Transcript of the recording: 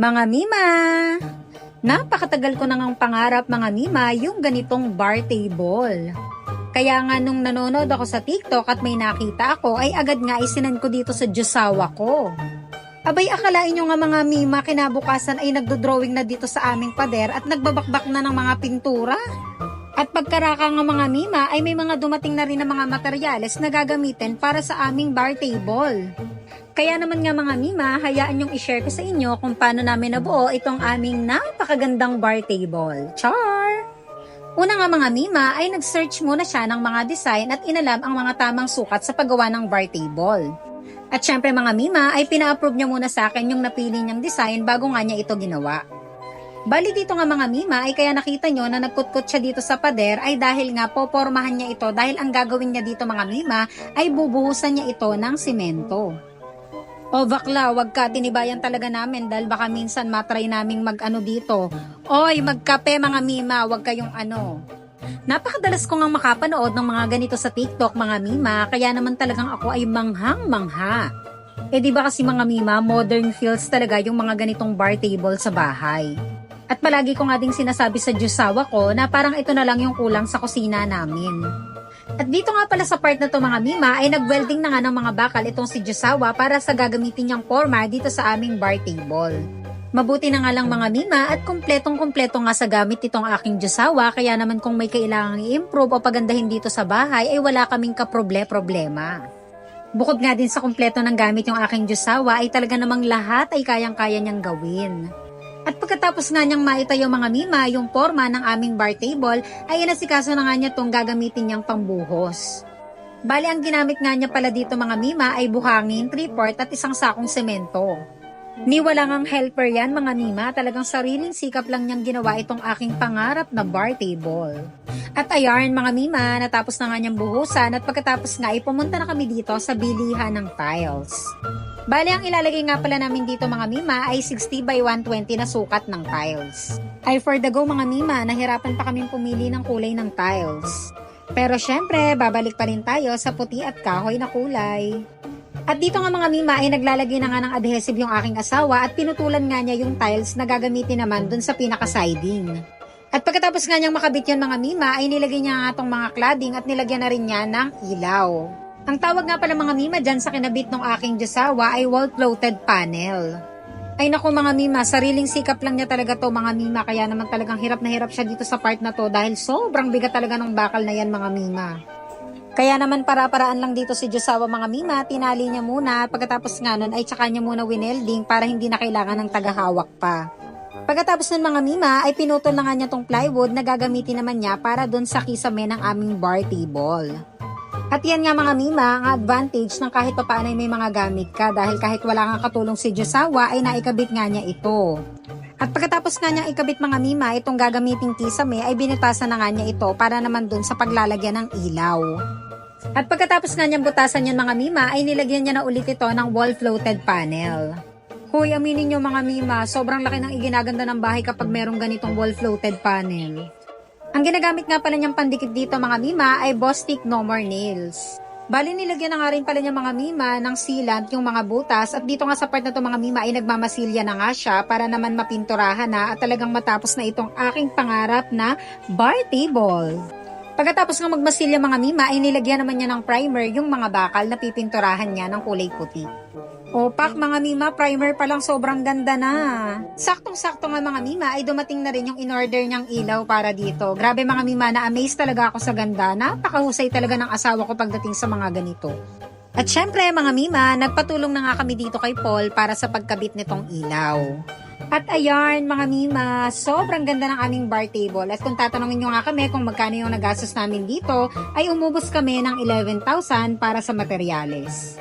Mga Mima! Napakatagal ko nang pangarap mga Mima yung ganitong bar table. Kaya nga nung nanonood ako sa TikTok at may nakita ako ay agad nga isinan ko dito sa Diyosawa ko. Abay akalain nyo nga mga Mima kinabukasan ay nagdodrawing na dito sa aming pader at nagbabakbak na ng mga pintura. At pagkaraka nga mga Mima ay may mga dumating na rin na mga materyales na gagamitin para sa aming bar table. Kaya naman nga mga Mima, hayaan yung i-share ko sa inyo kung paano namin nabuo itong aming napakagandang bar table. Char! Una nga mga Mima ay nag-search muna siya ng mga design at inalam ang mga tamang sukat sa paggawa ng bar table. At syempre mga Mima ay pina-approve niya muna sa akin yung napili niyang design bago nga niya ito ginawa. Bali dito nga mga Mima ay kaya nakita nyo na nagkutkot siya dito sa pader ay dahil nga popormahan niya ito dahil ang gagawin niya dito mga Mima ay bubuhusan niya ito ng simento. O bakla, wag ka, tinibayan talaga namin dahil baka minsan matry naming mag-ano dito. Oy, magkape mga mima, wag kayong ano. Napakadalas ko ngang makapanood ng mga ganito sa TikTok mga mima, kaya naman talagang ako ay manghang-mangha. Eh di ba kasi mga mima, modern feels talaga yung mga ganitong bar table sa bahay. At palagi ko nga ding sinasabi sa Diyosawa ko na parang ito na lang yung kulang sa kusina namin. At dito nga pala sa part na to mga mima ay nag-welding na nga ng mga bakal itong si Josawa para sa gagamitin niyang forma dito sa aming bar table. Mabuti na nga lang mga mima at kumpletong kumpleto nga sa gamit itong aking Josawa kaya naman kung may kailangang i-improve o pagandahin dito sa bahay ay wala kaming kaproble-problema. Bukod nga din sa kumpleto ng gamit yung aking Josawa ay talaga namang lahat ay kayang-kaya niyang gawin. At pagkatapos nga niyang maitayo mga mima yung forma ng aming bar table, ay inasikaso na nga niya itong gagamitin niyang pambuhos. Bali ang ginamit nga niya pala dito mga mima ay buhangin, 3-port at isang sakong semento. Ni wala ngang helper yan mga mima, talagang sariling sikap lang niyang ginawa itong aking pangarap na bar table. At ayan mga mima, natapos na nga niyang buhusan at pagkatapos nga ay pumunta na kami dito sa bilihan ng tiles. Bali, ang ilalagay nga pala namin dito mga mima ay 60 by 120 na sukat ng tiles. Ay for the go mga mima, nahirapan pa kaming pumili ng kulay ng tiles. Pero syempre, babalik pa rin tayo sa puti at kahoy na kulay. At dito nga mga mima ay naglalagay na nga ng adhesive yung aking asawa at pinutulan nga niya yung tiles na gagamitin naman dun sa pinaka-siding. At pagkatapos nga niyang makabit yun mga mima ay nilagay niya nga tong mga cladding at nilagyan na rin niya ng ilaw. Ang tawag nga pala mga mima dyan sa kinabit ng aking Diyosawa ay wall-floated panel. Ay naku mga mima, sariling sikap lang niya talaga to mga mima kaya naman talagang hirap na hirap siya dito sa part na to dahil sobrang bigat talaga ng bakal na yan mga mima. Kaya naman para-paraan lang dito si Diyosawa mga mima, tinali niya muna at pagkatapos nga nun ay tsaka niya muna winelding para hindi na kailangan ng tagahawak pa. Pagkatapos ng mga mima ay pinutol na nga niya tong plywood na gagamitin naman niya para doon sa kisame ng aming bar table. At yan nga mga mima, ang advantage ng kahit pa paano ay may mga gamit ka dahil kahit wala nga katulong si Josawa ay naikabit nga niya ito. At pagkatapos nga niyang ikabit mga mima, itong gagamiting kisame ay binutasan na nga niya ito para naman dun sa paglalagyan ng ilaw. At pagkatapos nga niyang butasan yan mga mima, ay nilagyan niya na ulit ito ng wall-floated panel. Hoy, aminin niyo mga mima, sobrang laki ng iginaganda ng bahay kapag merong ganitong wall-floated panel. Ang ginagamit nga pala niyang pandikit dito mga mima ay Bostik No More Nails. Bali nilagyan na nga rin pala niya mga mima ng sealant yung mga butas at dito nga sa part na to mga mima ay nagmamasilya na nga siya para naman mapinturahan na at talagang matapos na itong aking pangarap na bar table. Pagkatapos nga magmasilya mga mima ay nilagyan naman niya ng primer yung mga bakal na pipinturahan niya ng kulay puti. Opak mga mima, primer pa lang sobrang ganda na. Saktong-sakto nga mga mima ay dumating na rin yung in-order niyang ilaw para dito. Grabe mga mima, na-amaze talaga ako sa ganda. Napakahusay talaga ng asawa ko pagdating sa mga ganito. At syempre mga mima, nagpatulong na nga kami dito kay Paul para sa pagkabit nitong ilaw. At ayan mga mima, sobrang ganda ng aming bar table. At kung tatanungin nyo nga kami kung magkano yung nagastos namin dito, ay umubos kami ng 11,000 para sa materyales.